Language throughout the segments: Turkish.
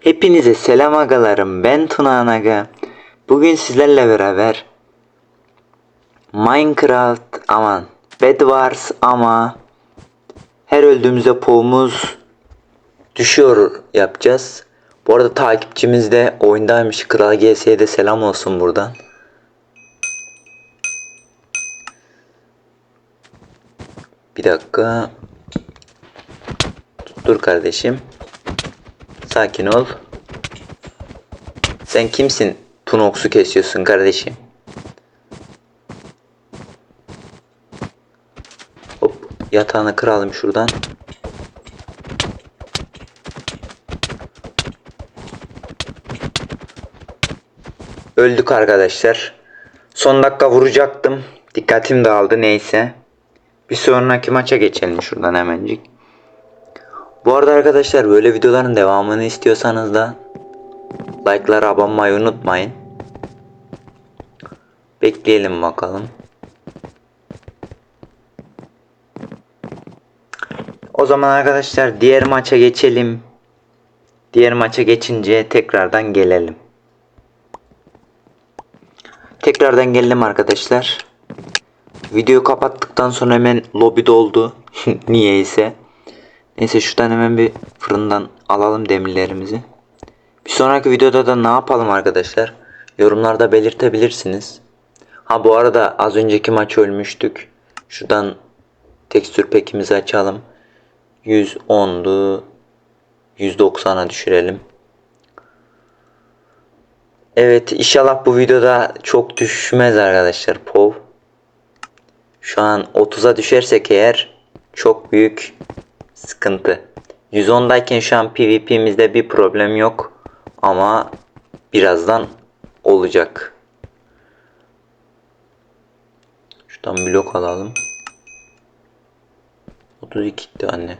Hepinize selam agalarım. Ben Tuna Anaga. Bugün sizlerle beraber Minecraft aman Bed Wars ama her öldüğümüzde poğumuz düşüyor yapacağız. Bu arada takipçimiz de oyundaymış. Kral GS'ye de selam olsun buradan. Bir dakika. Dur kardeşim. Sakin ol. Sen kimsin? Tunox'u kesiyorsun kardeşim. Hop yatağını kıralım şuradan. Öldük arkadaşlar. Son dakika vuracaktım. Dikkatim dağıldı neyse. Bir sonraki maça geçelim şuradan hemencik. Bu arada arkadaşlar böyle videoların devamını istiyorsanız da like'lara abone olmayı unutmayın. Bekleyelim bakalım. O zaman arkadaşlar diğer maça geçelim. Diğer maça geçince tekrardan gelelim. Tekrardan geldim arkadaşlar. Videoyu kapattıktan sonra hemen lobi doldu. Niyeyse. Neyse şuradan hemen bir fırından alalım demirlerimizi. Bir sonraki videoda da ne yapalım arkadaşlar? Yorumlarda belirtebilirsiniz. Ha bu arada az önceki maç ölmüştük. Şuradan tekstür pekimizi açalım. 110'du. 190'a düşürelim. Evet inşallah bu videoda çok düşmez arkadaşlar POV. Şu an 30'a düşersek eğer çok büyük sıkıntı. 110'dayken şu an PvP'mizde bir problem yok. Ama birazdan olacak. Şuradan blok alalım. 32 anne.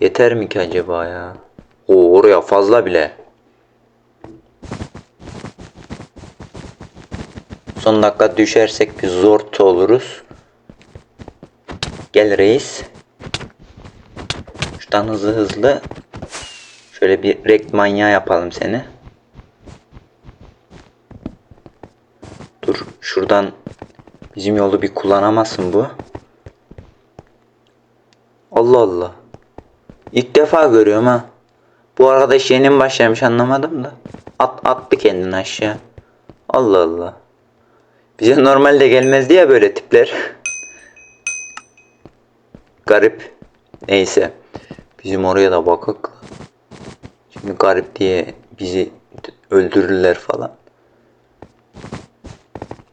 Yeter mi ki acaba ya? Oo oraya fazla bile. Son dakika düşersek bir zor oluruz. Gel reis. Şuradan hızlı hızlı şöyle bir rekt manyağı yapalım seni. Dur şuradan bizim yolu bir kullanamazsın bu. Allah Allah. İlk defa görüyorum ha. Bu arkadaş yeni mi başlamış anlamadım da. At, attı kendini aşağı. Allah Allah. Bize normalde gelmezdi ya böyle tipler. Garip. Neyse. Bizim oraya da bakak. Şimdi garip diye bizi öldürürler falan.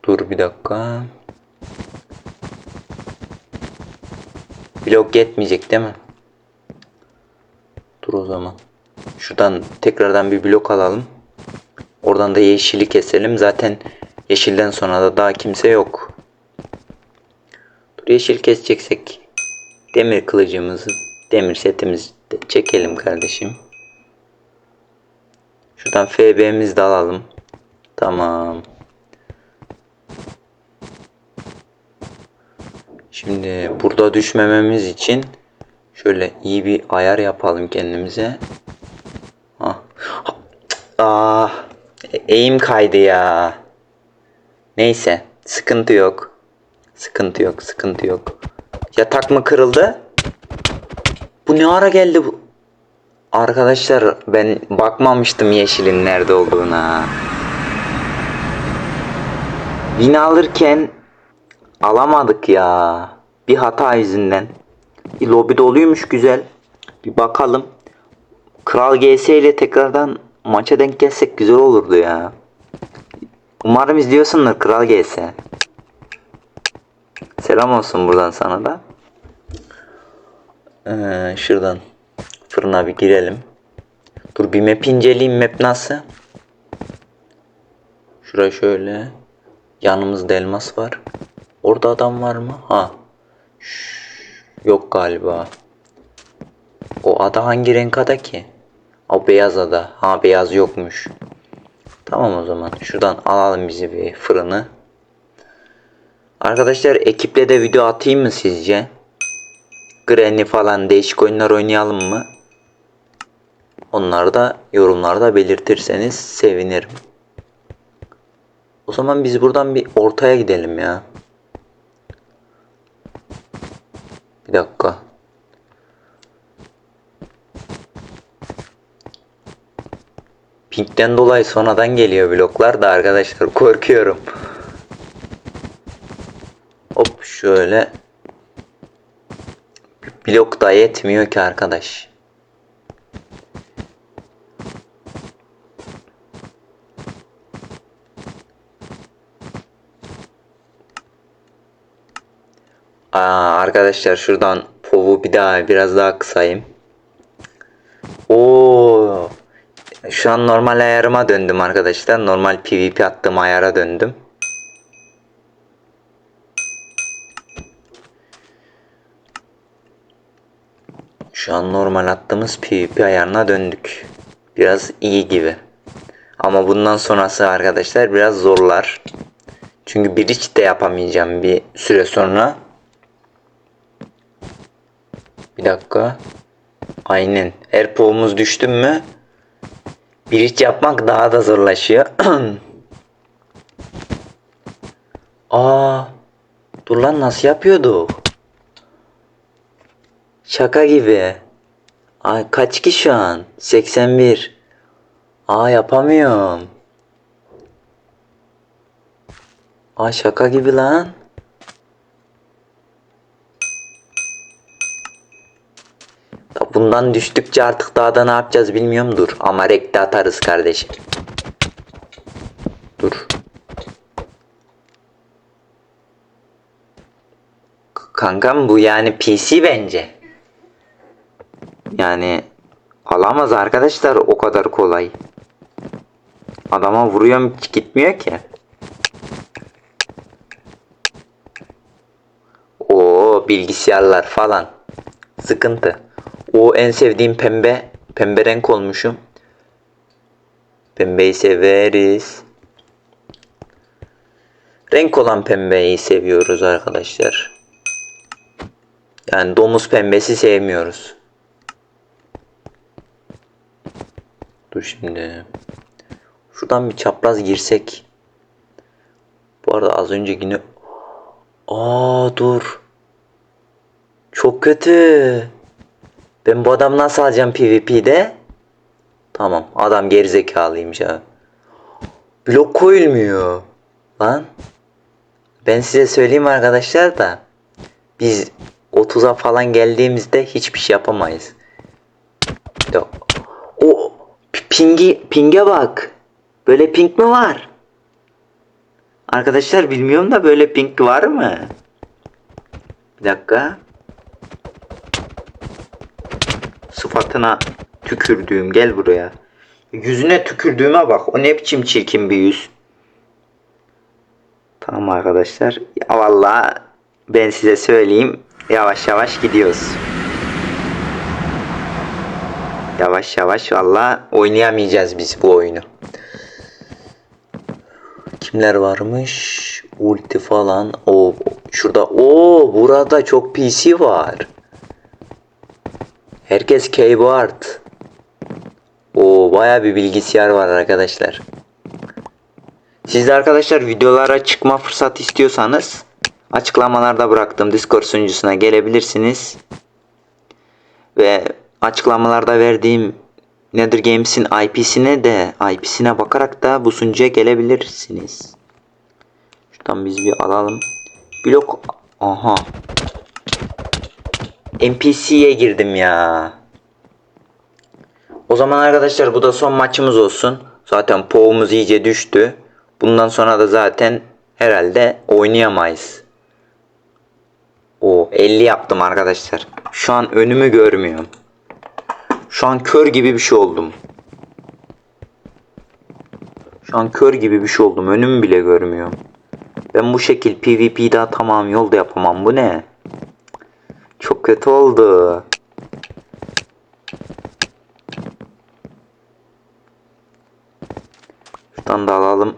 Dur bir dakika. Blok yetmeyecek değil mi? Dur o zaman. Şuradan tekrardan bir blok alalım. Oradan da yeşili keselim. Zaten yeşilden sonra da daha kimse yok. Dur yeşil keseceksek demir kılıcımızı, demir setimizi de çekelim kardeşim. Şuradan FB'mizi de alalım. Tamam. Şimdi burada düşmememiz için şöyle iyi bir ayar yapalım kendimize. Ah. Ah. Eğim kaydı ya. Neyse. Sıkıntı yok. Sıkıntı yok. Sıkıntı yok. Yatak mı kırıldı? Ne ara geldi bu? Arkadaşlar ben bakmamıştım yeşilin nerede olduğuna. Bina alırken alamadık ya. Bir hata yüzünden. Bir lobi doluymuş güzel. Bir bakalım. Kral GS ile tekrardan maça denk gelsek güzel olurdu ya. Umarım izliyorsundur Kral GS. Selam olsun buradan sana da. Ee, şuradan fırına bir girelim. Dur bir map inceleyeyim map nasıl? Şura şöyle. Yanımızda elmas var. Orada adam var mı? Ha. Şş, yok galiba. O ada hangi renk ada ki? O beyaz ada. Ha beyaz yokmuş. Tamam o zaman. Şuradan alalım bizi bir fırını. Arkadaşlar ekiple de video atayım mı sizce? Granny falan değişik oyunlar oynayalım mı? Onları da yorumlarda belirtirseniz sevinirim. O zaman biz buradan bir ortaya gidelim ya. Bir dakika. Pink'ten dolayı sonradan geliyor bloklar da arkadaşlar korkuyorum. Hop şöyle. Blok da yetmiyor ki arkadaş. Aa, arkadaşlar şuradan povu bir daha biraz daha kısayım. Oo. Şu an normal ayarıma döndüm arkadaşlar. Normal PvP attığım ayara döndüm. Şu an normal attığımız PvP ayarına döndük. Biraz iyi gibi. Ama bundan sonrası arkadaşlar biraz zorlar. Çünkü bir hiç de yapamayacağım bir süre sonra. Bir dakika. Aynen. Eğer povumuz düştü mü bir iş yapmak daha da zorlaşıyor. Aa, dur lan nasıl yapıyordu? Şaka gibi. Ay kaç ki şu an? 81. Aa yapamıyorum. Aa şaka gibi lan. Ya Bundan düştükçe artık daha da ne yapacağız bilmiyorum dur. Ama rekte atarız kardeşim. Dur. Kankam bu yani PC bence. Yani alamaz arkadaşlar o kadar kolay. Adama vuruyorum gitmiyor ki. O bilgisayarlar falan. Sıkıntı. O en sevdiğim pembe. Pembe renk olmuşum. Pembeyi severiz. Renk olan pembeyi seviyoruz arkadaşlar. Yani domuz pembesi sevmiyoruz. Dur şimdi. Şuradan bir çapraz girsek. Bu arada az önce yine... Aa dur. Çok kötü. Ben bu adamı nasıl alacağım PvP'de? Tamam adam gerizekalıymış abi. Blok koyulmuyor. Lan. Ben size söyleyeyim arkadaşlar da. Biz 30'a falan geldiğimizde hiçbir şey yapamayız. P- pingi pinge bak. Böyle ping mi var? Arkadaşlar bilmiyorum da böyle ping var mı? Bir dakika. Sıfatına tükürdüğüm gel buraya. Yüzüne tükürdüğüme bak. O ne biçim çirkin bir yüz. Tamam arkadaşlar. Ya vallahi ben size söyleyeyim. Yavaş yavaş gidiyoruz. Yavaş yavaş valla oynayamayacağız biz bu oyunu. Kimler varmış? Ulti falan. O şurada. O burada çok PC var. Herkes keyboard. O baya bir bilgisayar var arkadaşlar. Siz de arkadaşlar videolara çıkma fırsat istiyorsanız açıklamalarda bıraktığım Discord sunucusuna gelebilirsiniz. Ve açıklamalarda verdiğim Nether Games'in IP'sine de IP'sine bakarak da bu sunucuya gelebilirsiniz. Şuradan biz bir alalım. Blok aha. NPC'ye girdim ya. O zaman arkadaşlar bu da son maçımız olsun. Zaten poğumuz iyice düştü. Bundan sonra da zaten herhalde oynayamayız. O 50 yaptım arkadaşlar. Şu an önümü görmüyorum. Şu an kör gibi bir şey oldum. Şu an kör gibi bir şey oldum. Önümü bile görmüyorum. Ben bu şekil PvP daha tamam yolda yapamam. Bu ne? Çok kötü oldu. Şuradan da alalım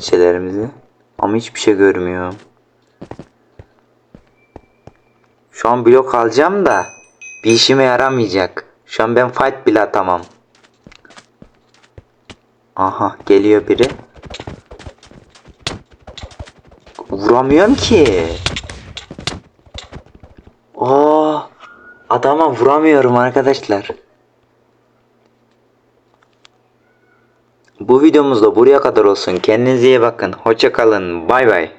şeylerimizi. Ama hiçbir şey görmüyorum. Şu an blok alacağım da bir işime yaramayacak. Şu an ben fight bile atamam. Aha geliyor biri. Vuramıyorum ki. Aa, adama vuramıyorum arkadaşlar. Bu videomuz da buraya kadar olsun. Kendinize iyi bakın. Hoşça kalın. Bay bay.